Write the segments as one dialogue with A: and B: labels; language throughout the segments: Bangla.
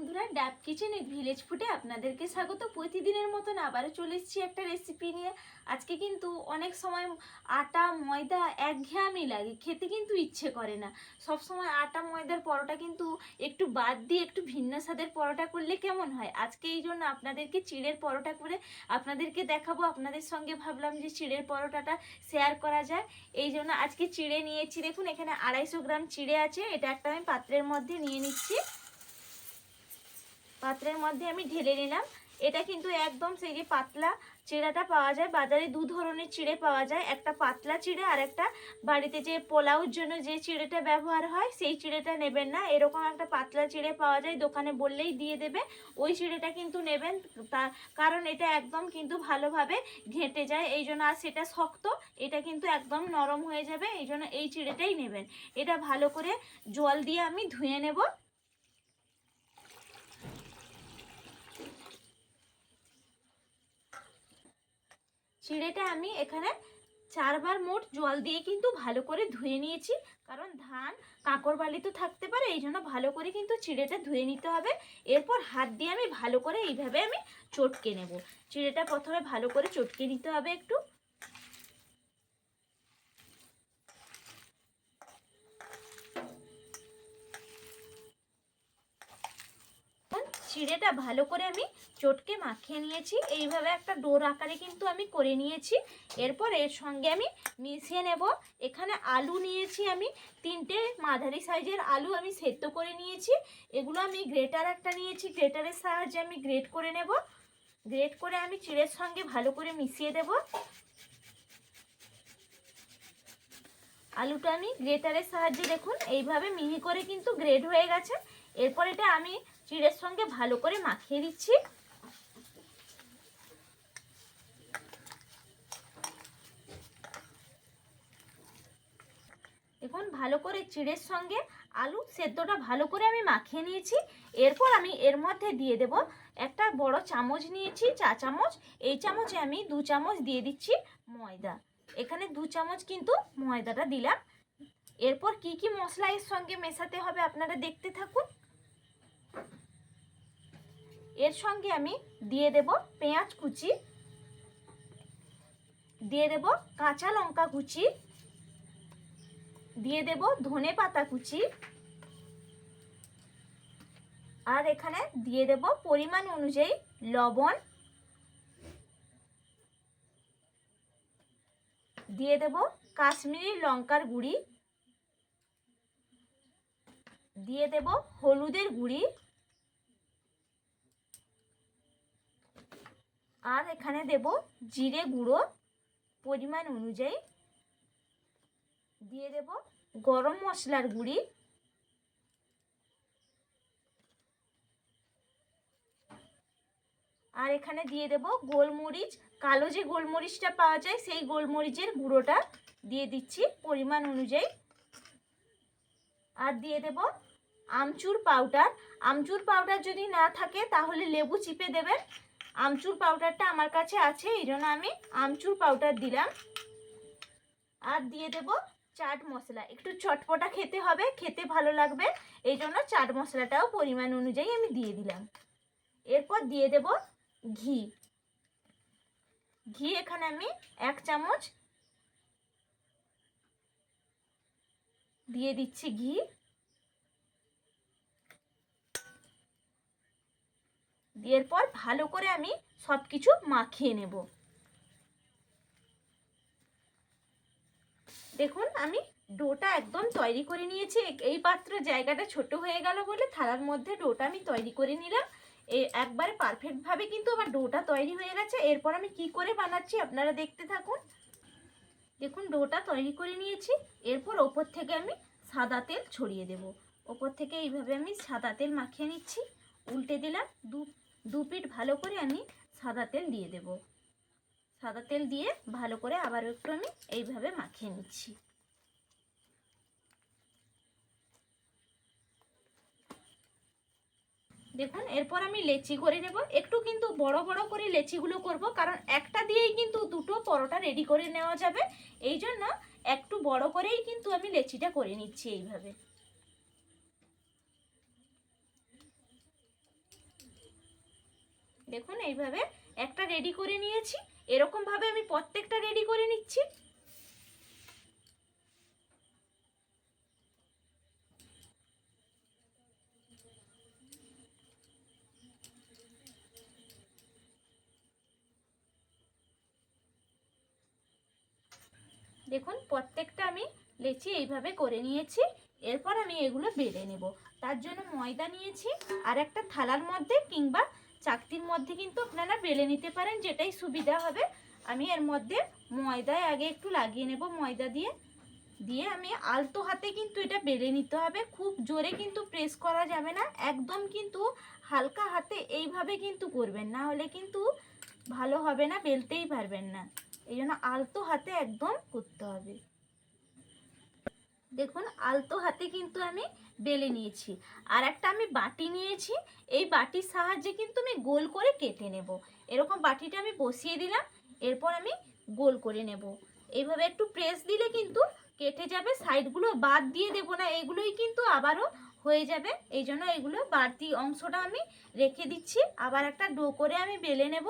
A: বন্ধুরা, ডাব কিচেন উইথ ভিলেজ ফুটে আপনাদেরকে স্বাগত। প্রতিদিনের মতন আবারও চলে এসেছি একটা রেসিপি নিয়ে। আজকে কিন্তু অনেক সময় আটা, ময়দা একঘেয়ামি লাগে, খেতে কিন্তু ইচ্ছে করে না। সব সময় আটা, ময়দার পরোটা কিন্তু একটু বাদ দিয়ে একটু ভিন্ন স্বাদের পরোটা করলে কেমন হয়? আজকে এই জন্য আপনাদেরকে চিড়ের পরোটা করে আপনাদেরকে দেখাবো। আপনাদের সঙ্গে ভাবলাম যে চিড়ের পরোটাটা শেয়ার করা যায়। এই জন্য আজকে চিড়ে নিয়েছি। দেখুন, এখানে আড়াইশো গ্রাম চিড়ে আছে। এটা একটা আমি পাত্রের মধ্যে নিয়ে নিচ্ছি। পাত্রের মধ্যে আমি ঢেলে নিলাম। এটা কিন্তু একদম সেই যে পাতলা চিড়াটা পাওয়া যায়, বাজারে দু ধরনের চিড়ে পাওয়া যায়। একটা পাতলা চিড়ে আর একটা বাড়িতে যে পোলাওর জন্য যে চিড়েটা ব্যবহার হয়, সেই চিড়েটা নেবেন না। এরকম একটা পাতলা চিড়ে পাওয়া যায়, দোকানে বললেই দিয়ে দেবে। ওই চিড়েটা কিন্তু নেবেন তার কারণ এটা একদম কিন্তু ভালোভাবে ঘেঁটে যায়। এই জন্য আর সেটা শক্ত, এটা কিন্তু একদম নরম হয়ে যাবে, এই জন্য এই চিড়েটাই নেবেন। এটা ভালো করে জল দিয়ে আমি ধুয়ে নেব। চিড়েটা আমি এখানে চারবার মোট জল দিয়ে কিন্তু ভালো করে ধুয়ে নিয়েছি। কারণ ধান কাঁকর বালি তো থাকতে পারে, এই জন্য ভালো করে কিন্তু চিড়েটা ধুয়ে নিতে হবে। এরপর হাত দিয়ে আমি ভালো করে এইভাবে আমি চটকে নেব। চিড়েটা প্রথমে ভালো করে চটকে নিতে হবে একটু। চিড়েটা ভালো করে আমি চটকে মাখিয়ে নিয়েছি। এইভাবে একটা ডোর আকারে কিন্তু আমি করে নিয়েছি। এরপর এর সঙ্গে আমি মিশিয়ে নেব। এখানে আলু নিয়েছি আমি। তিনটে মাঝারি সাইজের আলু আমি সেদ্ধ করে নিয়েছি। এগুলো আমি গ্রেটার একটা নিয়েছি। গ্রেটারের সাহায্যে আমি গ্রেট করে নেব। গ্রেট করে আমি চিড়ের সঙ্গে ভালো করে মিশিয়ে দেব। আলুটা আমি গ্রেটারের সাহায্যে দেখুন, এইভাবে মিহি করে কিন্তু গ্রেড হয়ে গেছে। এরপর এটা আমি চিড়ের সঙ্গে ভালো করে মাখিয়ে দিচ্ছি। দেখুন, ভালো করে চিড়ের সঙ্গে আলু সেদ্ধটা ভালো করে আমি মাখিয়ে নিয়েছি। এরপর আমি এর মধ্যে দিয়ে দেব একটা বড় চামচ নিয়েছি, চা চামচ। এই চামচে আমি দু চামচ দিয়ে দিচ্ছি ময়দা। এখানে দু চামচ কিন্তু ময়দাটা দিলাম। এরপর কি কি মশলা এর সঙ্গে মেশাতে হবে আপনারা দেখতে থাকুন। এর সঙ্গে আমি দিয়ে দেব পেঁয়াজ কুচি, দিয়ে দেব কাঁচা লঙ্কা কুচি, দিয়ে দেব ধনে পাতা কুচি, আর এখানে দিয়ে দেব পরিমাণ অনুযায়ী লবণ, দিয়ে দেব কাশ্মীরি লঙ্কার গুঁড়ি, দিয়ে দেব হলুদের গুঁড়ি আর এখানে দেব জিরে গুঁড়ো পরিমাণ অনুযায়ী। দিয়ে দেব গরম মশলার গুঁড়ি। আর এখানে দিয়ে দেব গোলমরিচ। কালো যে গোলমরিচটা পাওয়া যায়, সেই গোলমরিচের গুঁড়োটা দিয়ে দিচ্ছি পরিমাণ অনুযায়ী। আর দিয়ে দেব আমচুর পাউডার। আমচুর পাউডার যদি না থাকে, তাহলে লেবু চিপে দেবেন। আমচুর পাউডারটা আমার কাছে আছে, এই জন্য আমি আমচুর পাউডার দিলাম। আর দিয়ে দেব চাট মশলা। একটু চটপটা খেতে হবে, খেতে ভালো লাগবে, এই জন্য চাট মশলাটাও পরিমাণ অনুযায়ী আমি দিয়ে দিলাম। এরপর দিয়ে দেব ঘি। ঘি এখানে আমি এক চামচ দিয়ে দিচ্ছি ঘি। দিয়ের পর ভালো করে আমি সব কিছু মাখিয়ে নেব। দেখুন, আমি ডোটা একদম তৈরি করে নিয়েছি। এই পাত্র জায়গাটা ছোট হয়ে গেল বলে থালার মধ্যে ডোটা আমি তৈরি করে নিলাম। একবারে পারফেক্টভাবে কিন্তু আমার ডোটা তৈরি হয়ে গেছে। এরপর আমি কি করে বানাচ্ছি আপনারা দেখতে থাকুন। দেখুন, ডোটা তৈরি করে নিয়েছি। এরপর ওপর থেকে আমি সাদা তেল ছড়িয়ে দেব। ওপর থেকে এইভাবে আমি সাদা তেল মাখিয়ে নিচ্ছি। উল্টে দিলাম দু দু পিঠ ভালো করে আমি সাদা তেল দিয়ে দেব। সাদা তেল দিয়ে ভালো করে আবার একটু আমি এইভাবে মাখিয়ে নিচ্ছি। দেখুন, এরপর আমি লেচি করে নেব। একটু কিন্তু বড় বড় করে লেচিগুলো করব, কারণ একটা দিয়েই কিন্তু দুটো পরোটা রেডি করে নেওয়া যাবে। এই জন্য একটু বড় করেই কিন্তু আমি লেচিটা করে নিচ্ছি এইভাবে। দেখুন, এইভাবে একটা রেডি করে নিয়েছি। এরকমভাবে আমি প্রত্যেকটা রেডি করে নিচ্ছি। দেখুন, প্রত্যেকটা আমি লেচি এইভাবে করে নিয়েছি। এরপর আমি এগুলো বেলে নেব। তার জন্য ময়দা নিয়েছি, আর একটা থালার মধ্যে কিংবা চাকতির মধ্যে কিন্তু আপনারা বেলে নিতে পারেন, যেটাই সুবিধা হবে। আমি এর মধ্যে ময়দায় আগে একটু লাগিয়ে নেব, ময়দা দিয়ে। দিয়ে আমি আলতো হাতে কিন্তু এটা বেলে নিতে হবে। খুব জোরে কিন্তু প্রেস করা যাবে না, একদম কিন্তু হালকা হাতে এইভাবে কিন্তু করবেন। না হলে কিন্তু ভালো হবে না, বেলতেই পারবেন না। এই জন্য আলতো হাতে একদম করতে হবে। দেখুন, আলতো হাতে কিন্তু আমি বেলে নিয়েছি। আর একটা আমি বাটি নিয়েছি, এই বাটির সাহায্যে কিন্তু আমি গোল করে কেটে নেব। এরকম বাটিটা আমি বসিয়ে দিলাম, এরপর আমি গোল করে নেব। এইভাবে একটু প্রেস দিলে কিন্তু কেটে যাবে, সাইডগুলো বাদ দিয়ে দেবো না, এগুলোই কিন্তু আবারও হয়ে যাবে। এই জন্য এগুলো বাড়তি অংশটা আমি রেখে দিচ্ছি। আবার একটা ডো করে আমি বেলে নেব।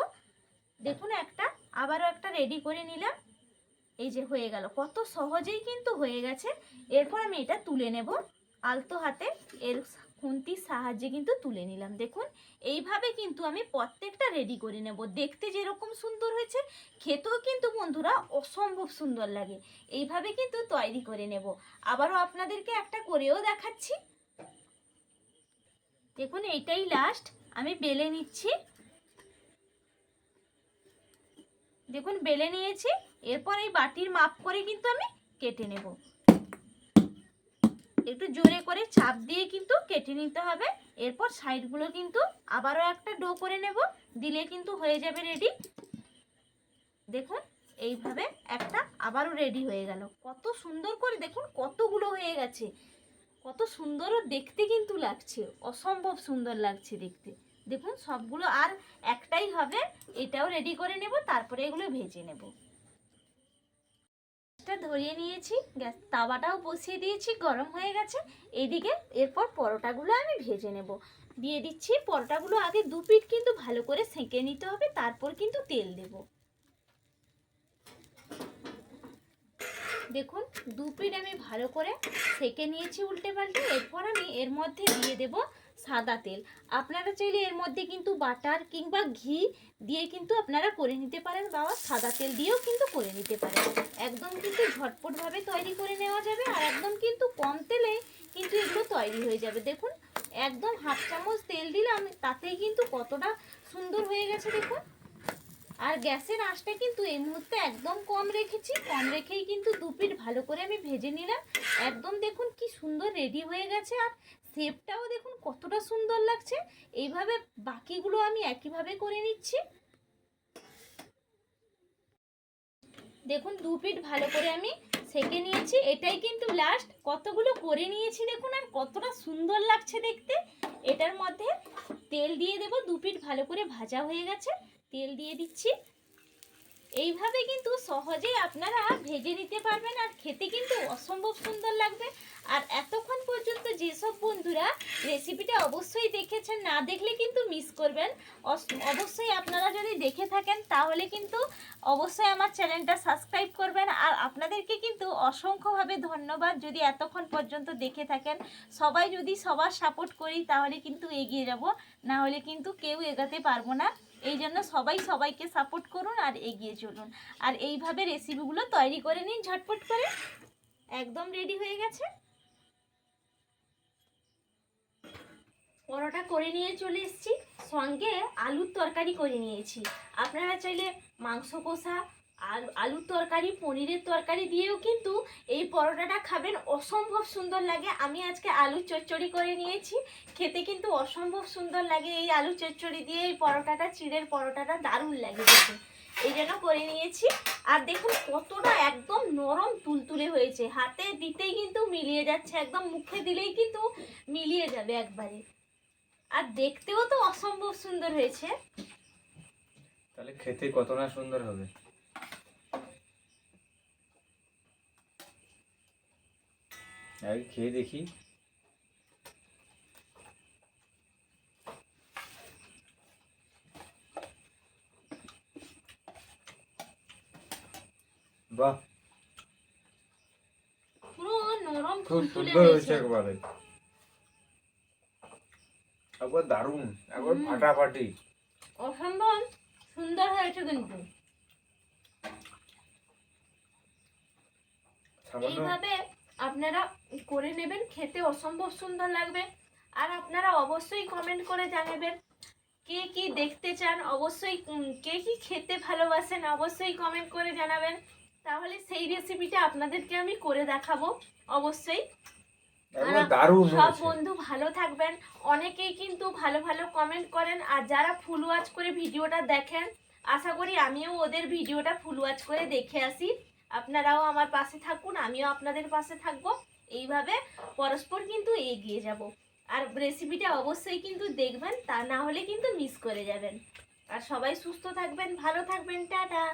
A: দেখুন, একটা, আবারও একটা রেডি করে নিলাম। এই যে হয়ে গেল। কত সহজেই কিন্তু হয়ে গেছে। এরপর আমি এটা তুলে নেব। আলতো হাতে এর খুন্তির সাহায্যে কিন্তু তুলে নিলাম। দেখুন, এইভাবে কিন্তু আমি প্রত্যেকটা রেডি করে নেব। দেখতে যেরকম সুন্দর হয়েছে, খেতেও কিন্তু বন্ধুরা অসম্ভব সুন্দর লাগে। এইভাবে কিন্তু তৈরি করে নেব। আবারও আপনাদেরকে একটা করেও দেখাচ্ছি। দেখুন, এইটাই লাস্ট আমি বেলে নিচ্ছি। দেখুন, বেলে নিয়েছি। এরপর এই বাটির মাপ করে কিন্তু আমি কেটে নেব। একটু জোরে করে চাপ দিয়ে কিন্তু কেটে নিতে হবে। এরপর সাইডগুলো কিন্তু আবারও একটা ডো করে নেব। দিলে কিন্তু হয়ে যাবে রেডি দেখুন, এইভাবে একটা আবারও রেডি হয়ে গেল। কত সুন্দর করে দেখুন, কতগুলো হয়ে গেছে। কত সুন্দরও দেখতে কিন্তু লাগছে। অসম্ভব সুন্দর লাগছে দেখতে। দেখুন, সবগুলো আর একটাই হবে। এটাও রেডি করে নেব, তারপরে এগুলো ভেজে নেব। গ্যাসটা ধরিয়ে নিয়েছি, গ্যাস তাওয়াটাও বসিয়ে দিয়েছি, গরম হয়ে গেছে। এদিকে এরপর পরোটাগুলো আমি ভেজে নেব। দিয়ে দিচ্ছি পরোটাগুলো আগে দু পিঠ কিন্তু ভালো করে সেঁকে নিতে হবে, তারপর কিন্তু তেল দেব। দেখুন, দু পিঠ আমি ভালো করে সেঁকে নিয়েছি উল্টে পাল্টে। এরপর আমি এর মধ্যে দিয়ে দেব সাদা তেল। আপনারা চাইলে এর মধ্যে কিন্তু বাটার কিংবা ঘি দিয়ে কিন্তু আপনারা করে নিতে পারেন বা সাদা তেল দিয়েও কিন্তু করে নিতে পারেন। একদম কিন্তু ঝটপটভাবে তৈরি করে নেওয়া যাবে আর একদম কিন্তু কম তেলে কিন্তু এগুলো তৈরি হয়ে যাবে। দেখুন, একদম হাফ চামচ তেল দিলাম, তাতেই কিন্তু কতটা সুন্দর হয়ে গেছে দেখুন। আর গ্যাসের আঁচটা কিন্তু এই মুহূর্তে একদম কম রেখেছি, কম রেখেই কিন্তু দু পিঠ ভালো করে আমি ভেজে নিলাম। একদম দেখুন কি সুন্দর রেডি হয়ে গেছে আর শেপটাও দেখুন কতটা সুন্দর লাগছে। এইভাবে বাকিগুলো আমি একইভাবে করে নিচ্ছি। দেখুন দু পিঠ ভালো করে আমি সেকে নিয়েছি। এটাই কিন্তু লাস্ট কতগুলো করে নিয়েছি দেখুন আর কতটা সুন্দর লাগছে দেখতে। এটার মধ্যে তেল দিয়ে দেব, দু পিঠ ভালো করে ভাজা হয়ে গেছে, তেল দিয়ে দিচ্ছি। এইভাবে কিন্তু সহজেই আপনারা ভেজে নিতে পারবেন আর খেতে কিন্তু অসম্ভব সুন্দর লাগবে আর এতক্ষণ পর্যন্ত যেসব বন্ধুরা রেসিপিটা অবশ্যই দেখেছেন, না দেখলে কিন্তু মিস করবেন। অবশ্যই আপনারা যদি দেখে থাকেন, তাহলে কিন্তু অবশ্যই আমার চ্যানেলটা সাবস্ক্রাইব করবেন। আর আপনাদেরকে কিন্তু অসংখ্যভাবে ধন্যবাদ যদি এতক্ষণ পর্যন্ত দেখে থাকেন। সবাই যদি সবার সাপোর্ট করি, তাহলে কিন্তু এগিয়ে যাব। না হলে কিন্তু কেউ এগাতে পারব না। এই জন্য সবাই সবাইকে সাপোর্ট করুন আর এগিয়ে চলুন। আর এইভাবে রেসিপিগুলো তৈরি করে নিন ঝটপট করে। একদম রেডি হয়ে গেছে। পরোটা করে নিয়ে চলে এসেছি। সঙ্গে আলুর তরকারি করে নিয়েছি। আপনারা চাইলে মাংস কষা আর আলুর তরকারি, পনিরের তরকারি দিয়েও কিন্তু এই পরোটাটা খাবেন। অসম্ভব সুন্দর লাগে। আমি আজকে আলুর চচ্চড়ি করে নিয়েছি। খেতে কিন্তু অসম্ভব সুন্দর লাগে এই আলু চচ্চড়ি দিয়ে। এই পরোটাটা, চিড়ের পরোটাটা দারুণ লাগে দেখুন এই জন্য করে নিয়েছি। আর দেখুন কতটা একদম নরম তুলতুলে হয়েছে। হাতে দিতেই কিন্তু মিলিয়ে যাচ্ছে। একদম মুখে দিলেই কিন্তু মিলিয়ে যাবে একবারে। আর দেখতেও তো অসম্ভব সুন্দর হয়েছে।
B: তাহলে খেতে কত না সুন্দর হবে? আগে খেয়ে দেখি। বাহ।
A: পুরো নরম
B: খুব সুন্দর হয়েছে। একবারে। একবার দারুণ একবার ফাটাফাটি।
A: অসম্ভব সুন্দর হয়েছে কিন্তু। এইভাবে আপনারা করে নেবেন খেতে অসম্ভব সুন্দর লাগবে। আর আপনারা অবশ্যই কমেন্ট করে জানাবেন কে কি দেখতে চান। অবশ্যই কে কি খেতে ভালোবাসেন অবশ্যই কমেন্ট করে জানাবেন। তাহলে সেই রেসিপিটা আপনাদেরকে আমি করে দেখাবো অবশ্যই। সব
B: হয়েছে।
A: বন্ধু ভালো থাকবেন। অনেকেই কিন্তু ভালো ভালো কমেন্ট করেন আর যারা ফুল ওয়াচ করে ভিডিওটা দেখেন আশা করি আমিও ওদের ভিডিওটা ফুল ওয়াচ করে দেখে আসি। আপনারাও আমার পাশে থাকুন আমিও আপনাদের পাশে থাকব। এইভাবে পরস্পর কিন্তু এগিয়ে যাব। আর রেসিপিটা অবশ্যই কিন্তু দেখবেন তা না হলে কিন্তু মিস করে যাবেন। আর সবাই সুস্থ থাকবেন ভালো থাকবেন টাটা।